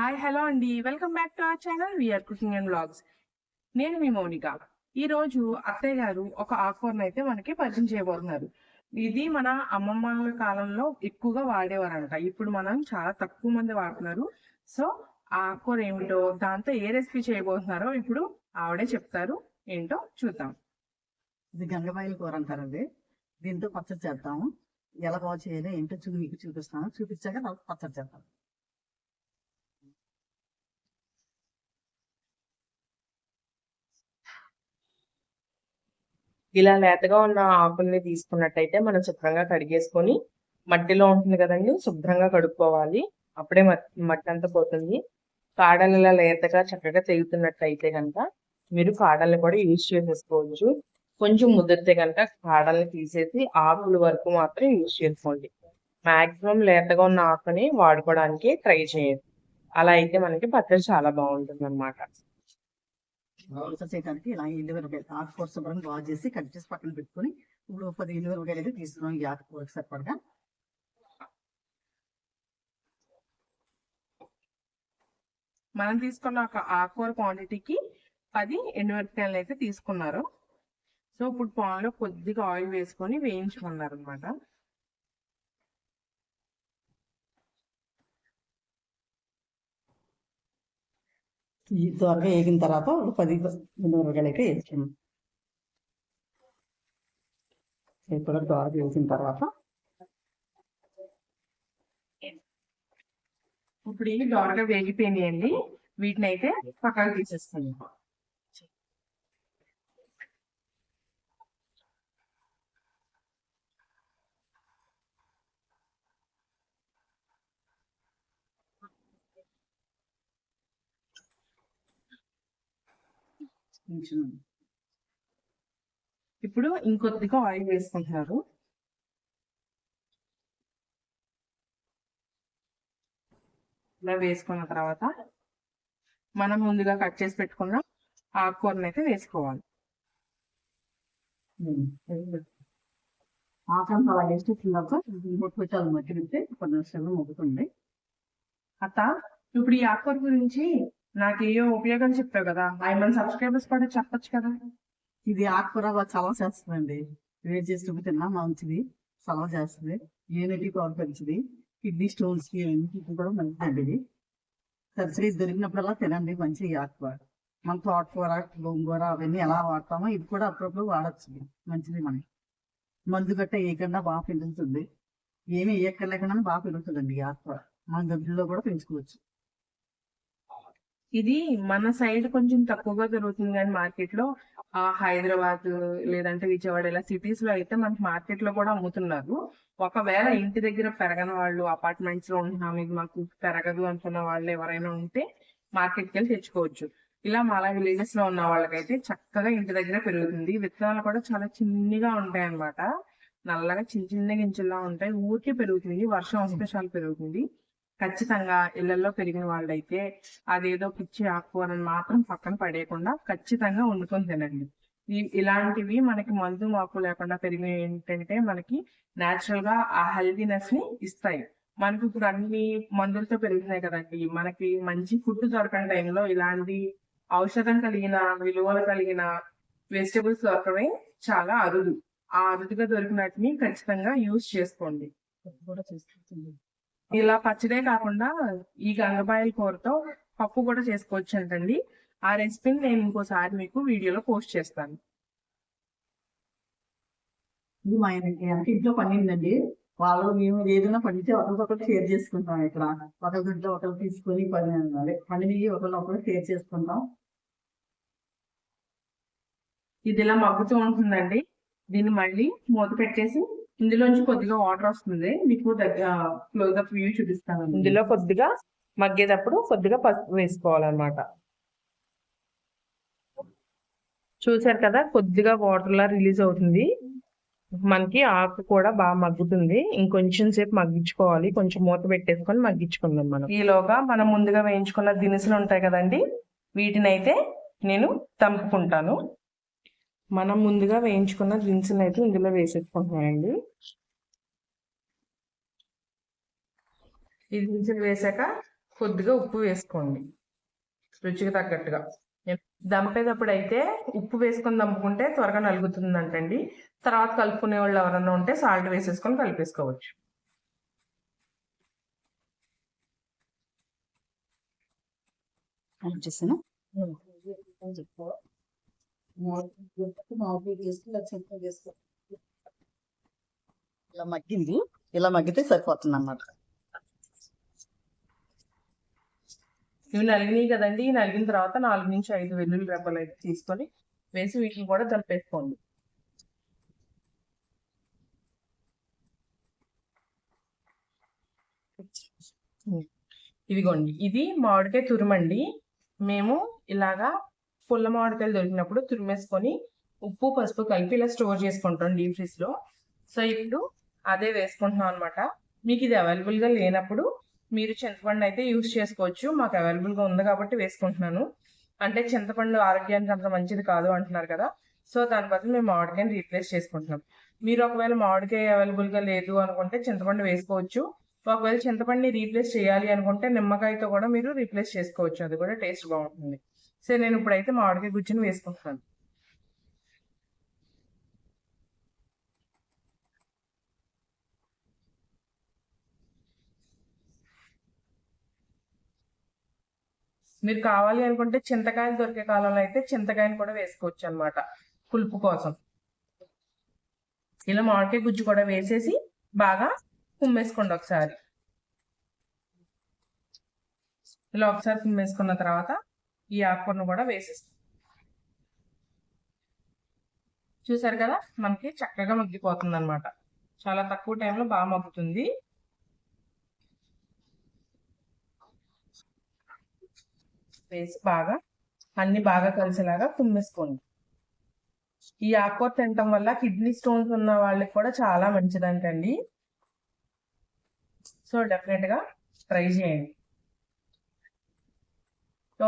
Hi hello అండి. Welcome back to our channel VR cooking and vlogs నేను మీ మౌనిక. ఈ రోజు అత్తయ్య గారు ఒక ఆకుకూరను అయితే మనకి పరిచయం చేయబోతున్నారు. ఇది మన అమ్మమ్మ కాలంలో ఎక్కువగా వాడేవారంట. ఇప్పుడు మనం చాలా తక్కువ మంది వాడుతున్నారు. సో ఆ ఆకుకూర ఏమిటో దాంతో ఏ రెసిపీ చేయబోతున్నారో ఇప్పుడు ఆవిడే చెప్తారు. ఏంటో చూద్దాం. ఇది గంగబాయిల కూర అంటారు అంటారండి. దీంతో పచ్చడి చేద్దాము ఎలా బాగా చేయాలి ఏంటో చూ మీకు చూపిస్తాను. చూపించాక పచ్చడి చేద్దాం. ఇలా లేతగా ఉన్న ఆకుల్ని తీసుకున్నట్టయితే మనం శుభ్రంగా కడిగేసుకొని మట్టిలో ఉంటుంది కదండి శుభ్రంగా కడుక్కోవాలి. అప్పుడే మట్టి అంతా పోతుంది. కాడలు ఇలా లేతగా చక్కగా తెగుతున్నట్టయితే కనుక మీరు కాడల్ని కూడా యూజ్ చేసేసుకోవచ్చు. కొంచెం ముదిరితే కనుక కాడల్ని తీసేసి ఆకుల వరకు మాత్రం యూజ్ చేసుకోండి. మాక్సిమం లేతగా ఉన్న ఆకుని వాడుకోవడానికి ట్రై చేయండి. అలా అయితే మనకి పచ్చడి చాలా బాగుంటుంది అనమాట రీసెర్చ్ చేయడానికి ఇలా ఎండు మిరపకాయలు ఆకుకూర శుభ్రంగా బాగా చేసి కట్ చేసి పక్కన పెట్టుకొని ఇప్పుడు పది ఎనిమిది రూపాయలు అయితే తీసుకున్నాం. ఈ ఆకుకూరకు సరిపడగా. మనం తీసుకున్న ఒక ఆకుకూర క్వాంటిటీకి పది ఎండుమిరపకాయలు అయితే తీసుకున్నారు. సో ఇప్పుడు పాన్లో కొద్దిగా ఆయిల్ వేసుకొని వేయించుకున్నారు అనమాట ఈ త్వరగా వేగిన తర్వాత ఒక పది ఎండు వేసాము అయితే కూడా త్వరగా వేసిన తర్వాత. ఇప్పుడు ఇవి దోరగా వేగిపోయినాయండి. వీటిని అయితే పక్కకు తీసేస్తాను కొంచెం ఇప్పుడు ఇంకొద్దిగా ఆయిల్ వేసుకుంటున్నారు. ఇలా వేసుకున్న తర్వాత మనం ముందుగా కట్ చేసి పెట్టుకున్న ఆకుకూరని అయితే వేసుకోవాలి. వేసి తిన్నాక ఇంకోటి పెట్టాలి మట్టి నిమిషాలు మొగ్గుతుంది అత్త ఇప్పుడు ఈ ఆకుకూర గురించి నాకు ఏ ఉపయోగం చెప్పావు కదా. ఐ మన సబ్స్క్రైబర్స్ కూడా చెప్పొచ్చు కదా. ఇది ఆకుకూర బాగా చలవ చేస్తుందండి. వేడి చేసి తిన్నా మంచిది. చలవ చేస్తుంది. యూనిటీ పవర్ పెంచుది. కిడ్నీ స్టోన్స్కి అన్నిటికీ కూడా మంచిదండి ఇది. తరచుగా దొరికినప్పుడల్లా తినండి. మంచి ఈ ఆకుకూర మన తోటకూర గోంగూర అవన్నీ ఎలా వాడతామో ఇది కూడా అప్పుడప్పుడు వాడచ్చు. మంచిది మనకి. మందు గట్ట వేయకుండా బాగా పెరుగుతుంది ఏమీ వేయక్కర్లేకుండా బాగా పెరుగుతుందండి ఈ ఆకుకూర మన దగ్గరలో కూడా పెంచుకోవచ్చు. ఇది మన సైడ్ కొంచెం తక్కువగా జరుగుతుంది కానీ మార్కెట్లో. ఆ హైదరాబాద్ లేదంటే విజయవాడ ఇలా సిటీస్లో అయితే మనకి మార్కెట్లో కూడా అమ్ముతున్నారు. ఒకవేళ ఇంటి దగ్గర పెరగని వాళ్ళు అపార్ట్మెంట్స్లో ఉంటున్నాం ఇది మాకు పెరగదు అనుకున్న వాళ్ళు ఎవరైనా ఉంటే మార్కెట్కి వెళ్ళి తెచ్చుకోవచ్చు. ఇలా మాలా విలేజెస్లో ఉన్న వాళ్ళకైతే చక్కగా ఇంటి దగ్గర పెరుగుతుంది. విత్తనాలు కూడా చాలా చిన్నగా ఉంటాయి అన్నమాట నల్లగా చిన్న చిన్న గింజల్లా ఉంటాయి. ఊరికే పెరుగుతుంది. వర్షం వస్తే చాలా పెరుగుతుంది. ఖచ్చితంగా ఇళ్ళలో పెరిగిన వాళ్ళైతే అదేదో పిచ్చి ఆకు అని మాత్రం పక్కన పడేయకుండా ఖచ్చితంగా వండుకొని తినండి. ఇలాంటివి మనకి మందు మాకు లేకుండా పెరిగిన ఏంటంటే మనకి నేచురల్గా ఆ హెల్దీనెస్ని ఇస్తాయి. మనకి ఇప్పుడు అన్ని మందులతో పెరుగుతున్నాయి కదండి. మనకి మంచి ఫుడ్ దొరకని టైంలో ఇలాంటి ఔషధం కలిగిన విలువలు కలిగిన వెజిటబుల్స్ దొరకడమే చాలా అరుదు. ఆ అరుదుగా దొరికినట్టుని ఖచ్చితంగా యూజ్ చేసుకోండి. కూడా చేసుకుంటుంది ఇలా పచ్చడే కాకుండా ఈ గంగబాయల కూరతో పప్పు కూడా చేసుకోవచ్చు అంటండి ఆ రెసిపీని నేను ఇంకోసారి మీకు వీడియోలో పోస్ట్ చేస్తాను. ఇది మా ఇంట్లో పండిందండి. వాళ్ళు మేము ఏదైనా పండితే ఒకరికొకరు షేర్ చేసుకుంటాం ఇక్కడ. ఒకరి ఇంట్లో ఒకరు తీసుకొని పని పండినవి ఒకరిని ఒకరు షేర్ చేసుకుంటాం. ఇది ఇలా మగ్గుతూ ఉంటుందండి. దీన్ని మళ్ళీ మూత పెట్టేసి ఇందులోంచి కొద్దిగా వాటర్ వస్తుంది. మీకు దగ్గర క్లోజ్అప్ వ్యూ చూపిస్తాను ఇందులో కొద్దిగా మగ్గేటప్పుడు కొద్దిగా పసుపు వేసుకోవాలన్నమాట. చూసారు కదా కొద్దిగా వాటర్ లా రిలీజ్ అవుతుంది. మనకి ఆకు కూడా బాగా మగ్గుతుంది. ఇంకొంచెం సేపు మగ్గించుకోవాలి. కొంచెం మూత పెట్టేసుకొని మగ్గించుకుందాం మనం. ఈలోగా మనం ముందుగా వేయించుకున్న దినుసులు ఉంటాయి కదండి వీటిని అయితే నేను తంపుకుంటాను. మనం ముందుగా వేయించుకున్న దినుసులు అయితే ఇందులో వేసేసుకుంటున్నానండి. ఈ దినుసులు వేసాక కొద్దిగా ఉప్పు వేసుకోండి. రుచికి తగ్గట్టుగా. దంపేటప్పుడు అయితే ఉప్పు వేసుకొని దంపుకుంటే త్వరగా నలుగుతుందంటండి. తర్వాత కలుపుకునే వాళ్ళు ఎవరన్నా ఉంటే సాల్ట్ వేసేసుకొని కలిపేసుకోవచ్చు. వచ్చేసాను ఇలా మగ్గింది. ఇలా మగ్గితే సరిపోతుంది అన్నమాట ఇవి నలిగినాయి కదండి. ఈ నలిగిన తర్వాత నాలుగు నుంచి ఐదు వెల్లుల్లి రెబ్బలు అయితే తీసుకొని వేసి వీటిని కూడా దంపేసుకోండి ఇదిగోండి. ఇది మామిడికాయ తురుమండి. మేము ఇలాగా పుల్ల మామిడికాయలు దొరికినప్పుడు తురిమేసుకొని ఉప్పు పసుపు కలిపి ఇలా స్టోర్ చేసుకుంటాం డీప్ ఫ్రిజ్లో. సో ఇప్పుడు అదే వేసుకుంటున్నాం అనమాట మీకు ఇది అవైలబుల్గా లేనప్పుడు మీరు చింతపండు అయితే యూస్ చేసుకోవచ్చు. మాకు అవైలబుల్గా ఉంది కాబట్టి వేసుకుంటున్నాను. అంటే చింతపండు ఆరోగ్యానికి అంత మంచిది కాదు అంటున్నారు కదా. సో దాని బదులు మేము మామిడికాయని రీప్లేస్ చేసుకుంటున్నాం. మీరు ఒకవేళ మామిడికాయ అవైలబుల్గా లేదు అనుకుంటే చింతపండు వేసుకోవచ్చు. ఒకవేళ చింతపండుని రీప్లేస్ చేయాలి అనుకుంటే నిమ్మకాయతో కూడా మీరు రీప్లేస్ చేసుకోవచ్చు. అది కూడా టేస్ట్ బాగుంటుంది. సో నేను ఇప్పుడైతే మామిడికాయ గుజ్జుని వేసుకుంటున్నాను. మీరు కావాలి అనుకుంటే చింతకాయలు దొరికే కాలంలో అయితే చింతకాయని కూడా వేసుకోవచ్చు అన్నమాట పులుపు కోసం. ఇలా మామిడికాయ గుజ్జు కూడా వేసేసి బాగా కుమ్మేసుకోండి ఒకసారి. ఇలా ఒకసారి కుమ్మేసుకున్న తర్వాత ఈ ఆకుకూరను కూడా వేసేస్తాం. చూసారు కదా? మనకి చక్కగా మగ్గిపోతుంది అనమాట చాలా తక్కువ టైంలో బాగా మగ్గుతుంది. వేసి బాగా అన్ని బాగా కలిసేలాగా తుమ్మేసుకోండి. ఈ ఆకుకూర తినటం వల్ల కిడ్నీ స్టోన్స్ ఉన్న వాళ్ళకి కూడా చాలా మంచిదంటండి. సో డెఫినెట్గా ట్రై చేయండి.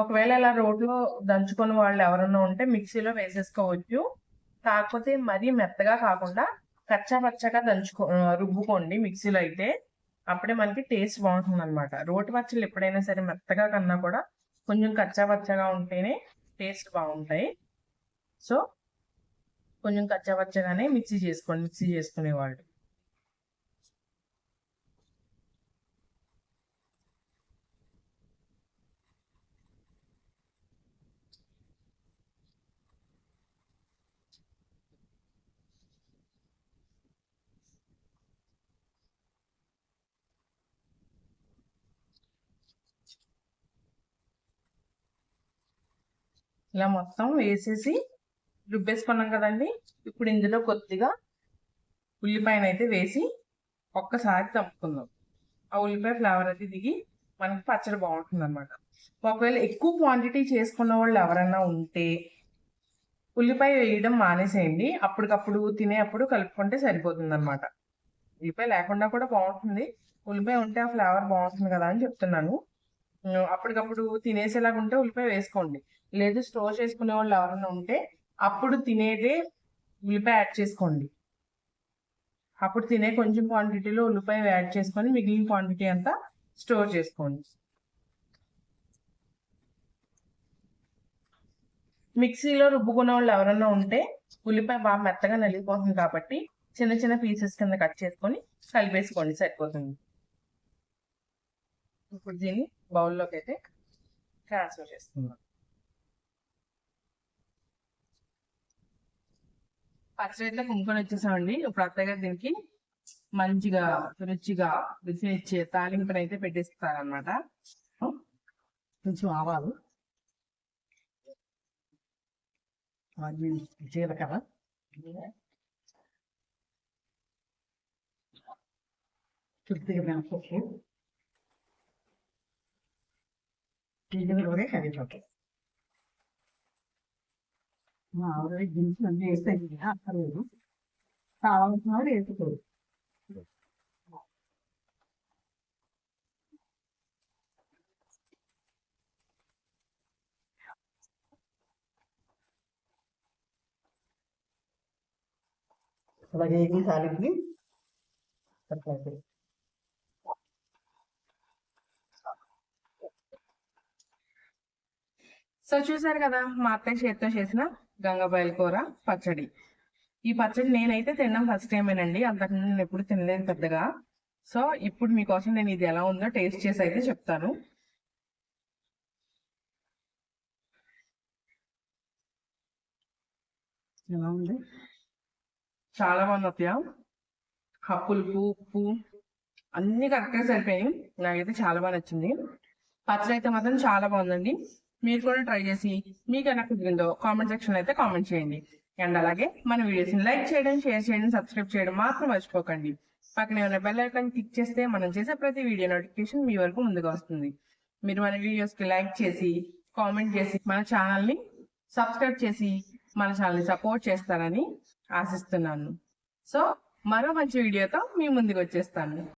ఒకవేళ ఇలా రోడ్లో దంచుకున్న వాళ్ళు ఎవరన్నా ఉంటే మిక్సీలో వేసేసుకోవచ్చు. కాకపోతే మరీ మెత్తగా కాకుండా కచ్చా పచ్చగా దంచుకో రుబ్బుకోండి మిక్సీలో అయితే. అప్పుడే మనకి టేస్ట్ బాగుంటుంది అనమాట రోటి పచ్చళ్ళు ఎప్పుడైనా సరే మెత్తగా కన్నా కూడా కొంచెం కచ్చా పచ్చగా ఉంటేనే టేస్ట్ బాగుంటాయి. సో కొంచెం కచ్చా పచ్చగానే మిక్సీ చేసుకోండి మిక్సీ చేసుకునేవాళ్ళు. ఇలా మొత్తం వేసేసి రుబ్బేసుకున్నాం కదండి. ఇప్పుడు ఇందులో కొద్దిగా ఉల్లిపాయను అయితే వేసి ఒక్కసారి తప్పుకుందాం ఆ ఉల్లిపాయ ఫ్లేవర్ అయితే దిగి మనకి పచ్చడి బాగుంటుంది అనమాట ఒకవేళ ఎక్కువ క్వాంటిటీ చేసుకున్న వాళ్ళు ఎవరైనా ఉంటే ఉల్లిపాయ వేయడం మానేసేయండి. అప్పటికప్పుడు తినేటప్పుడు కలుపుకుంటే సరిపోతుంది అనమాట ఉల్లిపాయ లేకుండా కూడా బాగుంటుంది. ఉల్లిపాయ ఉంటే ఆ ఫ్లేవర్ బాగుంటుంది కదా అని చెప్తున్నాను. అప్పటికప్పుడు తినేసేలాగా ఉంటే ఉల్లిపాయ వేసుకోండి. లేదు స్టోర్ చేసుకునే వాళ్ళు ఎవరైనా ఉంటే అప్పుడు తినేదే ఉల్లిపాయ యాడ్ చేసుకోండి. అప్పుడు తినే కొంచెం క్వాంటిటీలో ఉల్లిపాయ యాడ్ చేసుకొని మిగిలిన క్వాంటిటీ అంతా స్టోర్ చేసుకోండి. మిక్సీలో రుబ్బుకునే వాళ్ళు ఎవరైనా ఉంటే ఉల్లిపాయ బాగా మెత్తగా నలిగిపోతుంది కాబట్టి చిన్న చిన్న పీసెస్ కింద కట్ చేసుకొని కలిపేసుకోండి సరిపోతుంది. ఇప్పుడు దీన్ని బౌల్లోకి అయితే ట్రాన్స్ఫర్ చేసుకుందాం. ఫస్ట్ అయితే కుంకొని వచ్చేసామండి ఇప్పుడు అత్తయ్య దీనికి మంచిగా రుచిగా రుచి ఇచ్చే తాలింపుని అయితే పెట్టిస్తారనమాట కొంచెం ఆవాలు. జీలకర్ర. తృప్తిగా మినపప్పు. గింజలు కూడా కరివేపాకు. అన్నీ వేస్తాయి అక్కర్లేదు కావాల్సిన వేసుకోరు అలాగే ఈ తాలింపుని సో చూసారు కదా మా అత్తయ్య చేతితో చేసిన గంగబాయల కూర పచ్చడి. ఈ పచ్చడి నేనైతే తినడం ఫస్ట్ టైమేనండి అంతకుముందు నేను ఎప్పుడు తినలేదు పెద్దగా. సో ఇప్పుడు మీకోసం నేను ఇది ఎలా ఉందో టేస్ట్ చేసి అయితే చెప్తాను. ఎలా ఉంది? చాలా బాగుంది అత్తయ్య. ఉప్పు అన్ని కరెక్ట్గా సరిపోయాయి నాకైతే చాలా బాగా నచ్చింది. పచ్చడి అయితే మాత్రం చాలా బాగుందండి. మీరు కూడా ట్రై చేసి మీకు ఎలా కుదిరిందో కామెంట్ సెక్షన్ అయితే కామెంట్ చేయండి. అండ్ అలాగే మన వీడియోస్ని లైక్ చేయడం షేర్ చేయడం సబ్స్క్రైబ్ చేయడం మాత్రం మర్చిపోకండి. పక్కనే ఉన్న బెల్ ఐకాన్ క్లిక్ చేస్తే మనం చేసే ప్రతి వీడియో నోటిఫికేషన్ మీ వరకు ముందుగా వస్తుంది. మీరు మన వీడియోస్కి లైక్ చేసి కామెంట్ చేసి మన ఛానల్ని సబ్స్క్రైబ్ చేసి మన ఛానల్ని సపోర్ట్ చేస్తారని ఆశిస్తున్నాను. సో మరో మంచి వీడియోతో మీ ముందుకు వచ్చేస్తాను.